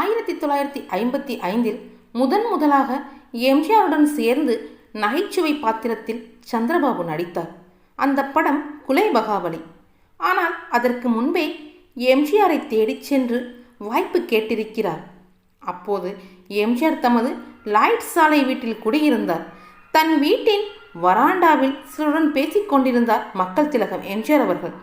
ஆயிரத்தி தொள்ளாயிரத்தி ஐம்பத்தி ஐந்தில் முதன் முதலாக எம்ஜிஆருடன் சேர்ந்து நகைச்சுவை பாத்திரத்தில் சந்திரபாபு நடித்தார். அந்த படம் குலை பகாவலி ஆனால் அதற்கு முன்பே எம்ஜிஆரை தேடிச் சென்று வாய்ப்பு கேட்டிருக்கிறார். அப்போது எம்ஜிஆர் தமது லாய்ட் சாலை வீட்டில் குடியிருந்தார். தன் வீட்டின் வராண்டாவில் சிலருடன் பேசிக் கொண்டிருந்தார் மக்கள் திலகம் எம்ஜிஆர் அவர்கள்.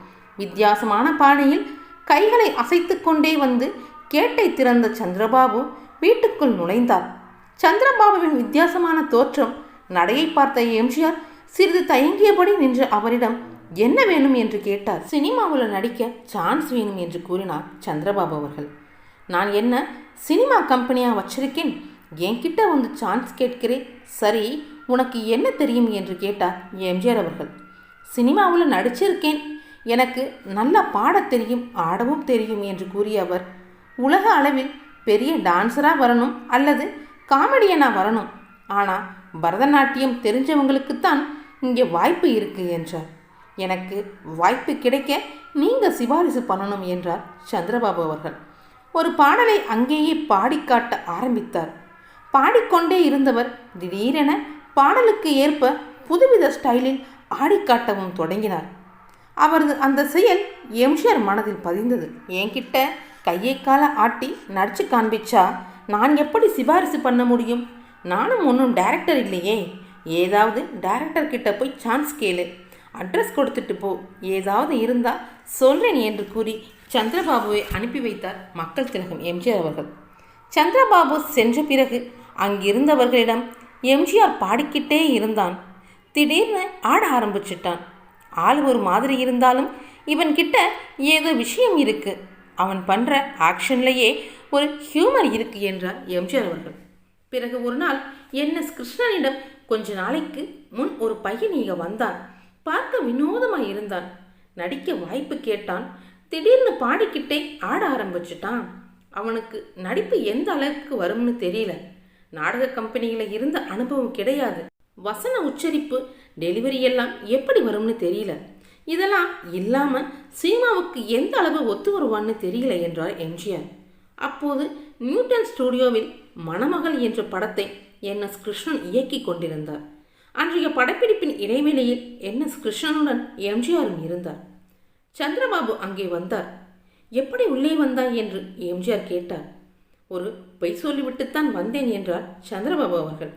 வித்தியாசமான பாணியில் கைகளை அசைத்து கொண்டே வந்து கேட்டை திறந்த சந்திரபாபு வீட்டுக்குள் நுழைந்தார். சந்திரபாபுவின் வித்தியாசமான தோற்றம் நடையை பார்த்த எம்ஜிஆர் சிறிது தயங்கியபடி நின்று அவரிடம் என்ன வேணும்? என்று கேட்டார். சினிமாவில் நடிக்க சான்ஸ் வேணும் என்று கூறினார் சந்திரபாபு அவர்கள். நான் என்ன சினிமா கம்பெனியாக வச்சிருக்கேன்? என்கிட்ட வந்து சான்ஸ் கேட்கிறேன் சரி உனக்கு என்ன தெரியும்? என்று கேட்டார் எம்ஜிஆர் அவர்கள். சினிமாவில் நடிச்சிருக்கேன். எனக்கு நல்லா பாட தெரியும் ஆடவும் தெரியும் என்று கூறிய அவர் உலக அளவில் பெரிய டான்ஸராக வரணும் அல்லது காமெடியனாக வரணும். ஆனால் பரதநாட்டியம் தெரிஞ்சவங்களுக்குத்தான் இங்கே வாய்ப்பு இருக்குது என்றார். எனக்கு வாய்ப்பு கிடைக்க நீங்கள் சிபாரிசு பண்ணணும் என்றார் சந்திரபாபு அவர்கள். ஒரு பாடலை அங்கேயே பாடிக்காட்ட ஆரம்பித்தார். பாடிக்கொண்டே இருந்தவர் திடீரென பாடலுக்கு ஏற்ப புதுவித ஸ்டைலில் ஆடிக்காட்டவும் தொடங்கினார். அவரது அந்த செயல் எம்ஜிஆர் மனதில் பதிந்தது. என்கிட்ட கையை கால ஆட்டி நடிச்சு காண்பிச்சா நான் எப்படி சிபாரிசு பண்ண முடியும்? நானும் ஒன்றும் டேரக்டர் இல்லையே. ஏதாவது டேரக்டர் கிட்ட போய் சான்ஸ் கேளு. அட்ரஸ் கொடுத்துட்டு போ. ஏதாவது இருந்தால் சொல்கிறேன் என்று கூறி சந்திரபாபுவை அனுப்பி வைத்தார் மக்கள் திலகம் எம்ஜிஆர் அவர்கள். சந்திரபாபு சென்ற பிறகு அங்கிருந்தவர்களிடம் எம்ஜிஆர் பாடிக்கிட்டே இருந்தான். திடீர்னு ஆட ஆரம்பிச்சிட்டான். ஆள் ஒரு மாதிரி இருந்தாலும் இவன்கிட்ட ஏதோ விஷயம் இருக்குது அவன் பண்ணுற ஆக்ஷன்லேயே ஒரு ஹியூமர் இருக்கு என்றார் எம்ஜிஆர் அவர்கள். பிறகு ஒரு நாள் என் எஸ் கிருஷ்ணனிடம் கொஞ்ச நாளைக்கு முன் ஒரு பையன் இங்கே வந்தான். பார்க்க வினோதமாக இருந்தான். நடிக்க வாய்ப்பு கேட்டான். திடீர்னு பாடிக்கிட்டே ஆட ஆரம்பிச்சிட்டான். அவனுக்கு நடிப்பு எந்த அளவுக்கு வரும்னு தெரியல. நாடக கம்பெனியில் இருந்த அனுபவம் கிடையாது. வசன உச்சரிப்பு டெலிவரி எல்லாம் எப்படி வரும்னு தெரியல. இதெல்லாம் இல்லாமல் சீமாவுக்கு எந்த அளவு ஒத்து வருவான்னு தெரியல என்றார் எம்ஜிஆர். அப்போது நியூட்டன் ஸ்டுடியோவில் மணமகள் என்ற படத்தை என். எஸ். கிருஷ்ணன் இயக்கி கொண்டிருந்தார். அன்றைய படப்பிடிப்பின் இடைவெளியில் என். எஸ். கிருஷ்ணனுடன் எம்ஜிஆரும் இருந்தார். சந்திரபாபு அங்கே வந்தார். எப்படி உள்ளே வந்தாய்? என்று எம்ஜிஆர் கேட்டார். ஒரு பொய் சொல்லிவிட்டுத்தான் வந்தேன் என்றார் சந்திரபாபு அவர்கள்.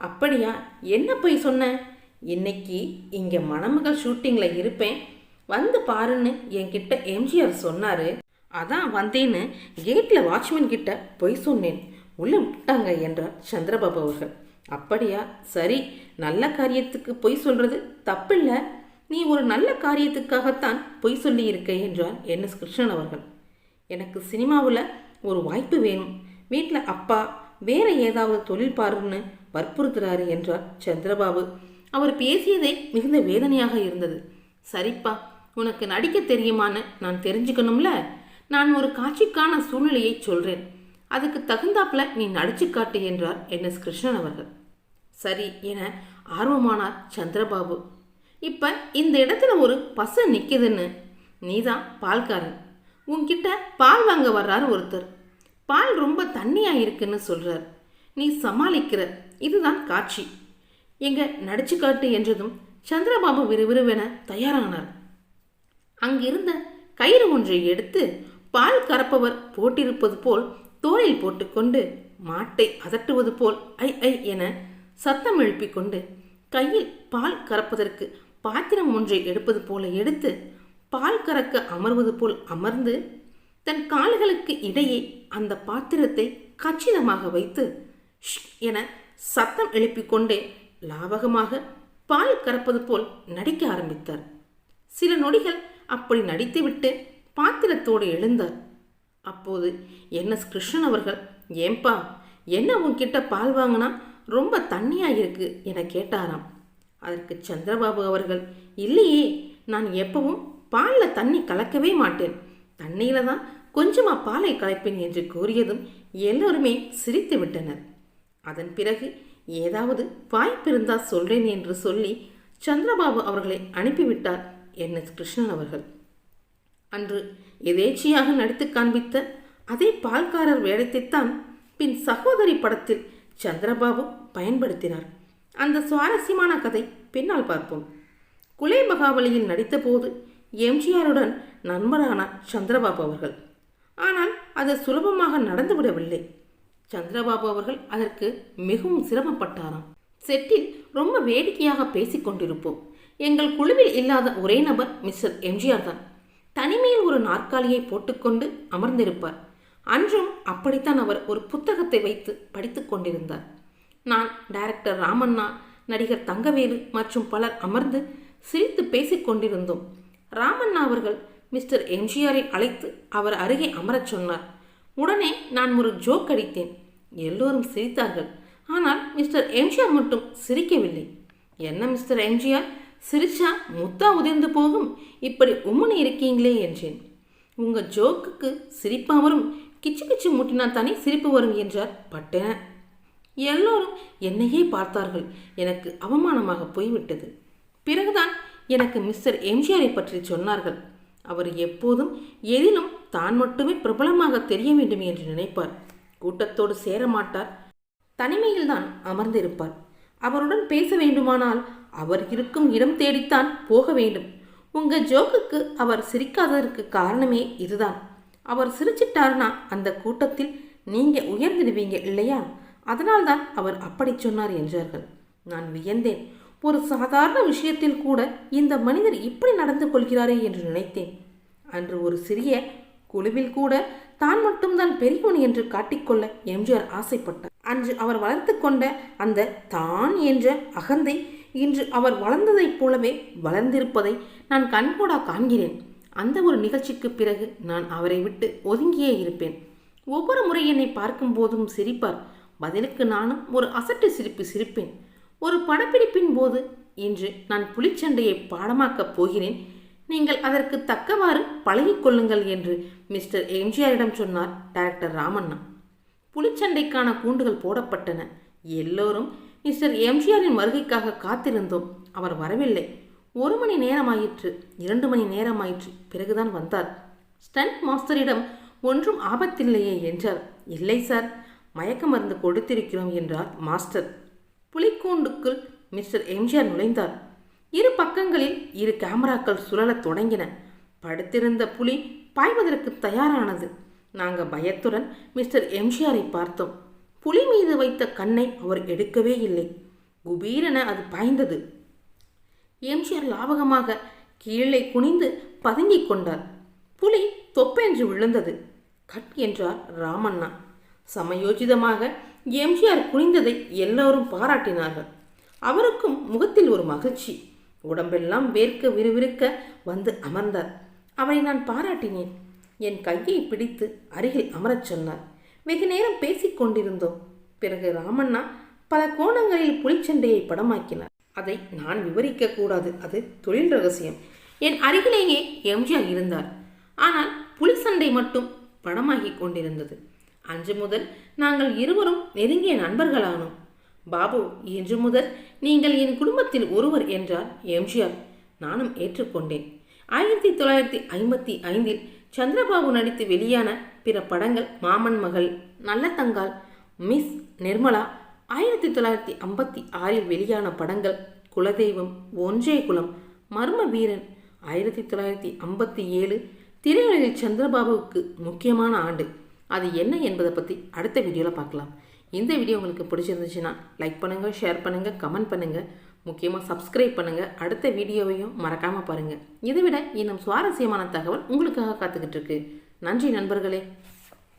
அப்படியா? என்ன பொய் சொன்ன? இன்னைக்கு இங்கே மணமகள் ஷூட்டிங்கில் இருப்பேன். வந்து பாருன்னு என்கிட்ட எம்ஜிஆர் சொன்னார். அதான் வந்தேன்னு கேட்டில் வாட்ச்மேன் கிட்ட பொய் சொன்னேன். உள்ளே விட்டாங்க என்றார் சந்திரபாபு அவர்கள். அப்படியா? சரி நல்ல காரியத்துக்கு பொய் சொல்கிறது தப்பில்லை. நீ ஒரு நல்ல காரியத்துக்காகத்தான் பொய் சொல்லியிருக்க என்றார் என். எஸ். கிருஷ்ணன் அவர்கள். எனக்கு சினிமாவில் ஒரு வாய்ப்பு வேணும். வீட்டில் அப்பா வேற ஏதாவது தொழில் பாருன்னு வற்புறுத்துறாரு என்றார் சந்திரபாபு. அவர் பேசியதே மிகுந்த வேதனையாக இருந்தது. சரிப்பா உனக்கு நடிக்க தெரியுமான்னு நான் தெரிஞ்சுக்கணும்ல? நான் ஒரு காட்சிக்கான சூழ்நிலையை சொல்றேன். அதுக்கு தகுந்தாப்புல நீ நடிச்சு காட்டு என்றார் என் எஸ் கிருஷ்ணன் அவர்கள். சரி என ஆர்வமானார் சந்திரபாபு. இப்ப இந்த இடத்துல ஒரு பசு நிற்கிதுன்னு நீதான் பால்காரன். உன்கிட்ட பால் வாங்க வர்றாரு ஒருத்தர். பால் ரொம்ப தண்ணியாக இருக்குன்னு சொல்றார். நீ சமாளிக்கிற. இதுதான் காட்சி. எங்க நடிச்சு காட்டு என்றதும் சந்திரபாபு விறுவிறுவென தயாரானார். அங்கிருந்த கயிறு ஒன்றை எடுத்து பால் கறப்பவர் போட்டிருப்பது போல் தோளில் போட்டுக்கொண்டு மாட்டை அதட்டுவது போல் ஐ ஐ என சத்தம் எழுப்பிக் கொண்டு கையில் பால் கறப்பதற்கு பாத்திரம் ஒன்றை எடுப்பது போல எடுத்து பால் கறக்க அமர்வது போல் அமர்ந்து தன் கால்களுக்கு இடையே அந்த பாத்திரத்தை கச்சிதமாக வைத்து ஷ் என சத்தம் எழுப்பிக் கொண்டே லாவகமாக பால் கறப்பது போல் நடிக்க ஆரம்பித்தார். சில நொடிகள் அப்படி நடித்துவிட்டு பாத்திரத்தோடு எழுந்தார். அப்போது என். எஸ். கிருஷ்ணன் அவர்கள் ஏம்பா என்ன உன்கிட்ட பால் வாங்கினா ரொம்ப தண்ணியாக இருக்கு என கேட்டாராம். அதற்கு சந்திரபாபு அவர்கள் இல்லையே நான் எப்பவும் பாலில் தண்ணி கலக்கவே மாட்டேன். தண்ணியில தான் கொஞ்சமாக பாலை கலப்பேன் என்று கூறியதும் எல்லோருமே சிரித்து விட்டனர். அதன் பிறகு ஏதாவது வாய்ப்பிருந்தால் சொல்றேன் என்று சொல்லி சந்திரபாபு அவர்களை அனுப்பிவிட்டார் என் எஸ் கிருஷ்ணன் அவர்கள். அன்று எதேச்சியாக நடித்து காண்பித்த அதே பால்காரர் வேடத்தைத்தான் பின் சகோதரி படத்தில் சந்திரபாபு பயன்படுத்தினார். அந்த சுவாரஸ்யமான கதை பின்னால் பார்ப்போம். குலை மகாபலியில் நடித்தபோது எம்ஜிஆருடன் நண்பரானார் சந்திரபாபு அவர்கள். ஆனால் அது சுலபமாக நடந்துவிடவில்லை. சந்திரபாபு அவர்கள் அதற்கு மிகவும் சிரமப்பட்டாராம். செட்டில் ரொம்ப வேடிக்கையாக பேசிக் கொண்டிருப்போம். எங்கள் குழுவில் இல்லாத ஒரே நபர் மிஸ்டர் எம்ஜிஆர் தான். தனிமையில் ஒரு நாற்காலியை போட்டுக்கொண்டு அமர்ந்திருப்பார். அன்றும் அப்படித்தான் அவர் ஒரு புத்தகத்தை வைத்து படித்துக் கொண்டிருந்தார். நான் டைரக்டர் ராமண்ணா நடிகர் தங்கவேலு மற்றும் பலர் அமர்ந்து சிரித்து பேசிக் கொண்டிருந்தோம். ராமண்ணா அவர்கள் மிஸ்டர் எம்ஜிஆரை அழைத்து அவர் அருகே அமரச் சொன்னார். உடனே நான் ஒரு ஜோக் அடித்தேன். எல்லோரும் சிரித்தார்கள். ஆனால் மிஸ்டர் எம்ஜிஆர் மட்டும் சிரிக்கவில்லை. என்ன மிஸ்டர் எம்ஜிஆர்? சிரிச்சா முத்தா உதிர்ந்து போகும். இப்படி உம்முன்னு இருக்கீங்களே என்றேன். உங்க ஜோக்குக்கு சிரிப்பா வரும். கிச்சு கிச்சு மூட்டினா தானே சிரிப்பு வரும் என்றார் பட்டென. எல்லோரும் என்னையே பார்த்தார்கள். எனக்கு அவமானமாக போய்விட்டது. பிறகுதான் எனக்கு மிஸ்டர் எம்ஜிஆரை பற்றி சொன்னார்கள். அவர் எப்போதும் எதிலும் தான் மட்டுமே பிரபலமாக தெரிய வேண்டும் என்று நினைப்பார். கூட்டத்தோடு சேரமாட்டார் தனிமையில்தான் அமர்ந்திருப்பார். அவருடன் பேச வேண்டுமானால் அவர் இருக்கும் இடம் தேடித்தான் போக வேண்டும். உங்க ஜோக்குக்கு அவர் சிரிக்காததற்கு காரணமே இதுதான். அவர் சிரிச்சிட்டாருன்னா அந்த கூட்டத்தில் நீங்க உயர்ந்திடுவீங்க இல்லையா? அதனால்தான் அவர் அப்படி சொன்னார் என்றார்கள். நான் வியந்தேன். ஒரு சாதாரண விஷயத்தில் கூட இந்த மனிதர் இப்படி நடந்து கொள்கிறாரே என்று நினைத்தேன். அன்று ஒரு சிறிய குழுவில் கூட தான் மட்டும்தான் பெரியவன் என்று காட்டிக்கொள்ள எம்ஜிஆர் ஆசைப்பட்டார். அன்று அவர் வளர்த்து கொண்ட அந்த தான் என்ற அகந்தை இன்று அவர் வளர்ந்ததைப் போலவே வளர்ந்திருப்பதை நான் கண்கூடா காண்கிறேன். அந்த ஒரு நிகழ்ச்சிக்கு பிறகு நான் அவரை விட்டு ஒதுங்கியே இருப்பேன். ஒவ்வொரு முறை என்னை பார்க்கும் போதும் சிரிப்பார். பதிலுக்கு நானும் ஒரு அசட்டு சிரிப்பு சிரிப்பேன். ஒரு படப்பிடிப்பின் போது இன்று நான் புலிச்சண்டையை பாடமாக்கப் போகிறேன். நீங்கள் அதற்கு தக்கவாறு பழகிக்கொள்ளுங்கள் என்று மிஸ்டர் எம்ஜிஆரிடம் சொன்னார் டைரக்டர் ராமண்ணா. புலிச்சண்டைக்கான கூண்டுகள் போடப்பட்டன. எல்லோரும் மிஸ்டர் எம்ஜிஆரின் வருகைக்காக காத்திருந்தோம். அவர் வரவில்லை. ஒரு மணி நேரமாயிற்று. இரண்டு மணி நேரமாயிற்று. பிறகுதான் வந்தார். ஸ்டண்ட் மாஸ்டரிடம் ஒன்றும் ஆபத்தில்லையே என்றார். இல்லை சார் மயக்க மருந்து கொடுத்திருக்கிறோம் என்றார் மாஸ்டர். புலிக்கூண்டுக்குள் மிஸ்டர் எம்ஜிஆர் நுழைந்தார். இரு பக்கங்களில் இரு கேமராக்கள் சுழலத் தொடங்கின. படுத்திருந்த புலி பாய்வதற்கு தயாரானது. நாங்கள் பயத்துடன் மிஸ்டர் எம்ஜிஆரை பார்த்தோம். புலி மீது வைத்த கண்ணை அவர் எடுக்கவே இல்லை. குபீரென அது பாய்ந்தது. எம்ஜிஆர் லாவகமாக கீழே குனிந்து பதுங்கிக் கொண்டார். புலி தொப்பென்று விழுந்தது. கட் என்றார் ராமண்ணா. சமயோஜிதமாக எம்ஜிஆர் குனிந்ததை எல்லோரும் பாராட்டினார்கள். அவருக்கும் முகத்தில் ஒரு மகிழ்ச்சி. உடம்பெல்லாம் வேர்க்க விறுவிறுக்க வந்து அமர்ந்தார். அவரை நான் பாராட்டினேன். என் கையை பிடித்து அருகில் அமரச் சொன்னார். வெகு நேரம் பேசிக் கொண்டிருந்தோம். பிறகு ராமண்ணா பல கோணங்களில் புலிச்சண்டையை படமாக்கினார். அதை நான் விவரிக்க கூடாது. அது தொழில் ரகசியம். என் அருகிலேயே எம்ஜிஆர் இருந்தார். ஆனால் புலிசண்டை மட்டும் படமாகிக் கொண்டிருந்தது. அன்று முதல் நாங்கள் இருவரும் நெருங்கிய நண்பர்களானோம். பாபு இன்று முதல் நீங்கள் என் குடும்பத்தில் ஒருவர் என்றார் எம்ஜிஆர். நானும் ஏற்றுக்கொண்டேன். ஆயிரத்தி தொள்ளாயிரத்தி ஐம்பத்தி ஐந்தில் சந்திரபாபு நடித்து வெளியான பிற படங்கள் மாமன் மகள் நல்ல தங்கால் மிஸ் நிர்மலா ஆயிரத்தி தொள்ளாயிரத்தி ஐம்பத்தி ஆறில் வெளியான படங்கள் குலதெய்வம் ஒன்றே குலம் மர்ம வீரன் ஆயிரத்தி தொள்ளாயிரத்தி ஐம்பத்தி ஏழு திரையுலகில் சந்திரபாபுவுக்கு முக்கியமான ஆண்டு. அது என்ன என்பதை பற்றி அடுத்த வீடியோவில் பார்க்கலாம். இந்த வீடியோ உங்களுக்கு பிடிச்சிருந்துச்சுன்னா லைக் பண்ணுங்கள் ஷேர் பண்ணுங்கள் கமெண்ட் பண்ணுங்கள் முக்கியமாக சப்ஸ்கிரைப் பண்ணுங்கள் அடுத்த வீடியோவையும் மறக்காமல் பாருங்கள் இதை விட இன்னும் சுவாரஸ்யமான தகவல் உங்களுக்காக காத்துக்கிட்டு இருக்கு. நன்றி நண்பர்களே.